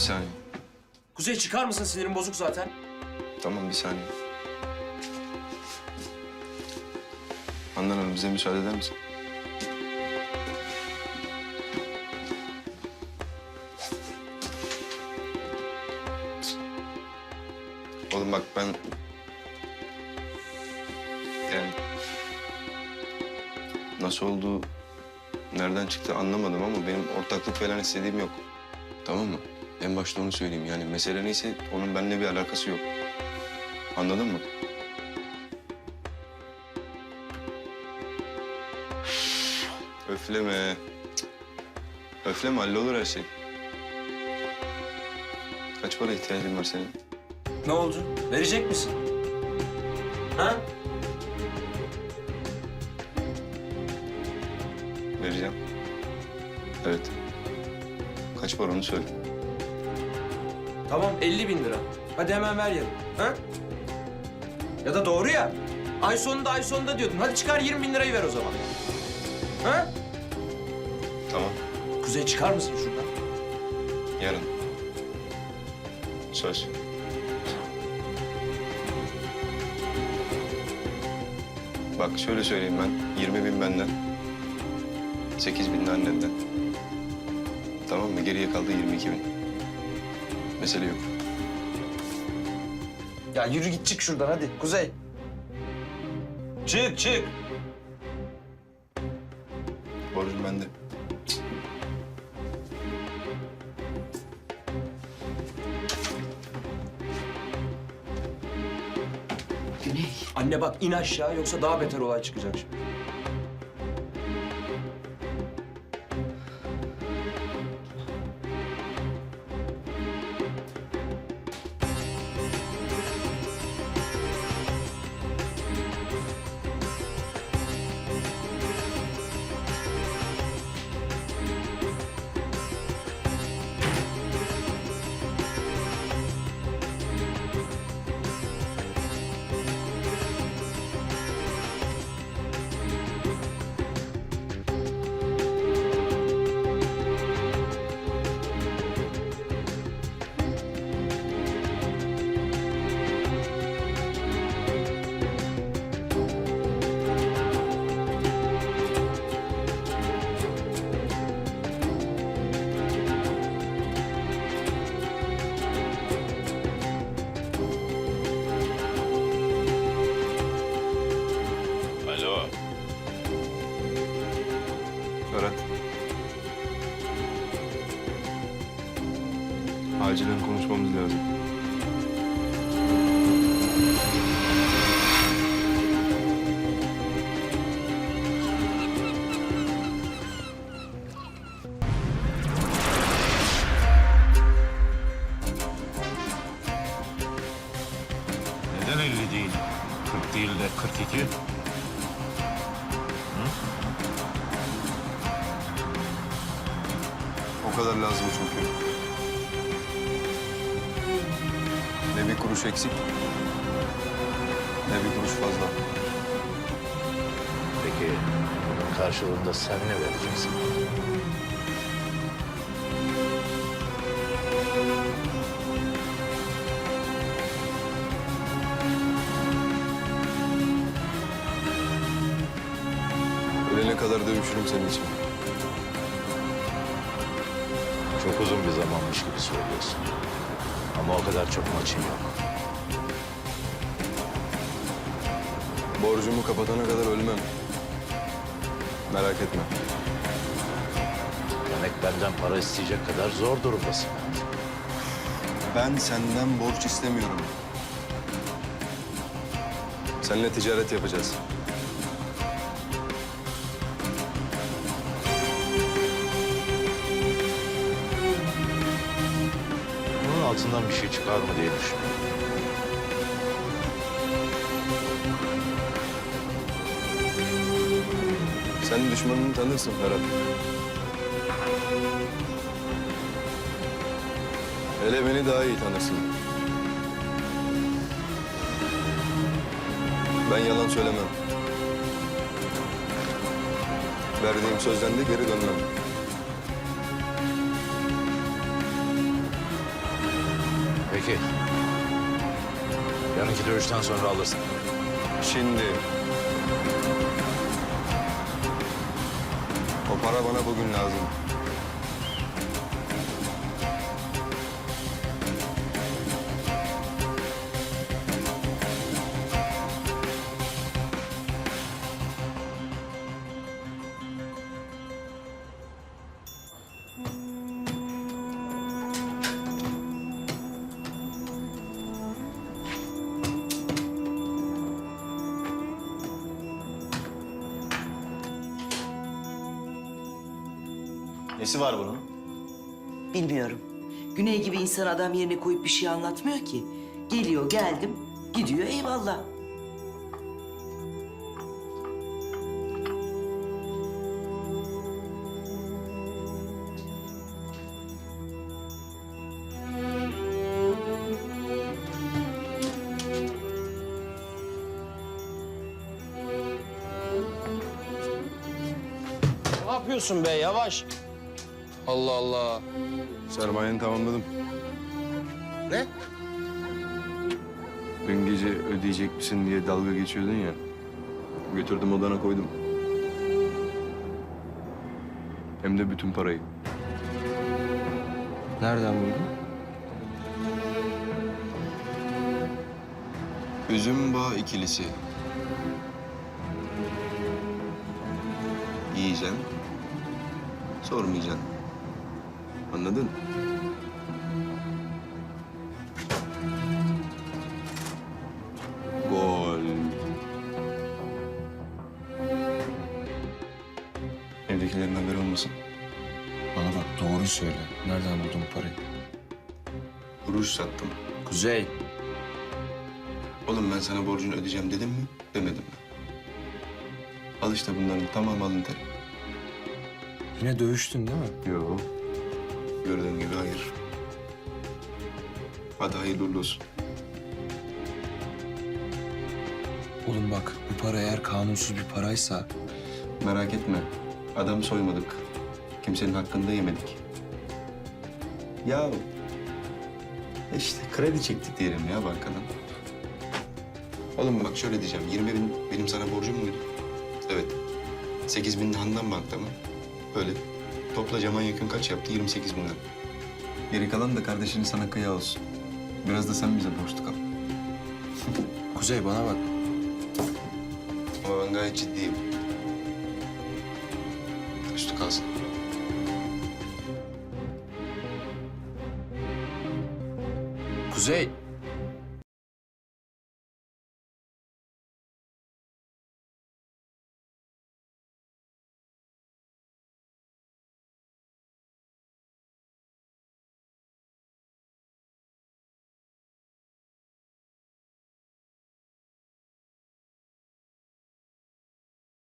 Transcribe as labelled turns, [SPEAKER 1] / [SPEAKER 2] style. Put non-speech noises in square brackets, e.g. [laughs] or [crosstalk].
[SPEAKER 1] bir saniye.
[SPEAKER 2] Kuzey çıkar mısın? Sinirim bozuk zaten.
[SPEAKER 1] Tamam bir saniye. Handan Hanım bize müsaade eder misin? Oğlum bak ben... Yani... Nasıl oldu, nereden çıktı anlamadım ama benim ortaklık falan istediğim yok. Tamam mı? En başta onu söyleyeyim. Yani mesele neyse onun benimle bir alakası yok. Anladın mı? Öfleme. Cık. Öfleme hallolur her şey. Kaç para ihtiyacın var senin?
[SPEAKER 2] Ne oldu? Verecek misin? Ha?
[SPEAKER 1] Vereceğim. Evet. Kaç para onu söyle.
[SPEAKER 2] Tamam 50 bin lira. Hadi hemen ver yarın. Ha? Ya da doğru ya. Ay sonunda ay sonunda diyordun. Hadi çıkar 20 bin lirayı ver o zaman. Ha?
[SPEAKER 1] Tamam.
[SPEAKER 2] Kuzey çıkar mısın şuradan?
[SPEAKER 1] Yarın. Söz. Bak şöyle söyleyeyim ben. 20 bin benden. 8 bin de annenden. Tamam mı? Geriye kaldı 22 bin. Mesele yok.
[SPEAKER 2] Ya yürü git çık şuradan hadi Kuzey. Çık çık.
[SPEAKER 1] Borcum bende.
[SPEAKER 3] Güney.
[SPEAKER 2] Anne bak in aşağı yoksa daha beter olay çıkacak şimdi.
[SPEAKER 1] Acilen konuşmamız lazım.
[SPEAKER 4] Neden 50 değil? 40 değil de 42?
[SPEAKER 1] O kadar lazım çünkü. Ne bir kuruş eksik, ne bir kuruş fazla.
[SPEAKER 4] Peki bunun karşılığında sen ne vereceksin?
[SPEAKER 1] Ölene kadar dövüşürüm senin için.
[SPEAKER 4] Çok uzun bir zamanmış gibi söylüyorsun. Ama o kadar çok maçın yok.
[SPEAKER 1] Borcumu kapatana kadar ölmem. Merak etme.
[SPEAKER 4] Demek benden para isteyecek kadar zor durumdasın.
[SPEAKER 1] Ben senden borç istemiyorum. Seninle ticaret yapacağız.
[SPEAKER 4] Altından bir şey çıkar mı diye düşünüyorum.
[SPEAKER 1] Sen düşmanını tanırsın Ferhat. Hele beni daha iyi tanırsın. Ben yalan söylemem. Verdiğim sözden de geri dönmem.
[SPEAKER 4] Peki. Yarınki dövüşten sonra alırsın.
[SPEAKER 1] Şimdi... O para bana bugün lazım.
[SPEAKER 4] Nesi var bunun?
[SPEAKER 3] Bilmiyorum. Güney gibi insan adam yerine koyup bir şey anlatmıyor ki. Geliyor geldim, gidiyor eyvallah.
[SPEAKER 2] Ne yapıyorsun be yavaş. Allah Allah.
[SPEAKER 1] Sermayeni tamamladım.
[SPEAKER 2] Ne?
[SPEAKER 1] Dün gece ödeyecek misin diye dalga geçiyordun ya. Götürdüm odana koydum. Hem de bütün parayı.
[SPEAKER 2] Nereden buldun?
[SPEAKER 1] Üzüm bağ ikilisi. Yiyeceksin. Sormayacaksın. Anladın? Gol. Evdekilerin haberi olmasın.
[SPEAKER 2] Bana bak doğru söyle. Nereden buldun bu parayı?
[SPEAKER 1] Ruj sattım.
[SPEAKER 2] Kuzey.
[SPEAKER 1] Oğlum ben sana borcunu ödeyeceğim dedim mi? Demedim mi? Al işte bunların tamamı alın teri.
[SPEAKER 2] Yine dövüştün değil mi?
[SPEAKER 1] Yok. Gördüğün gibi hayır. Hadi hayırlı uğurlu olsun.
[SPEAKER 2] Oğlum bak bu para eğer kanunsuz bir paraysa...
[SPEAKER 1] Merak etme. Adam soymadık. Kimsenin hakkını da yemedik. Ya işte kredi çektik diyelim ya bankadan. Oğlum bak şöyle diyeceğim. 20 bin benim sana borcum muydu? Evet. 8 bin de Handan Bank'ta mı? Öyle. Topla Caman yakın kaç yaptı? 28 bin lira. Geri kalan da kardeşinin sana kıya olsun. Biraz da sen bize borçlu kal. [laughs]
[SPEAKER 2] Kuzey bana bak.
[SPEAKER 1] Ama ben gayet ciddiyim. Üstü kalsın.
[SPEAKER 2] Kuzey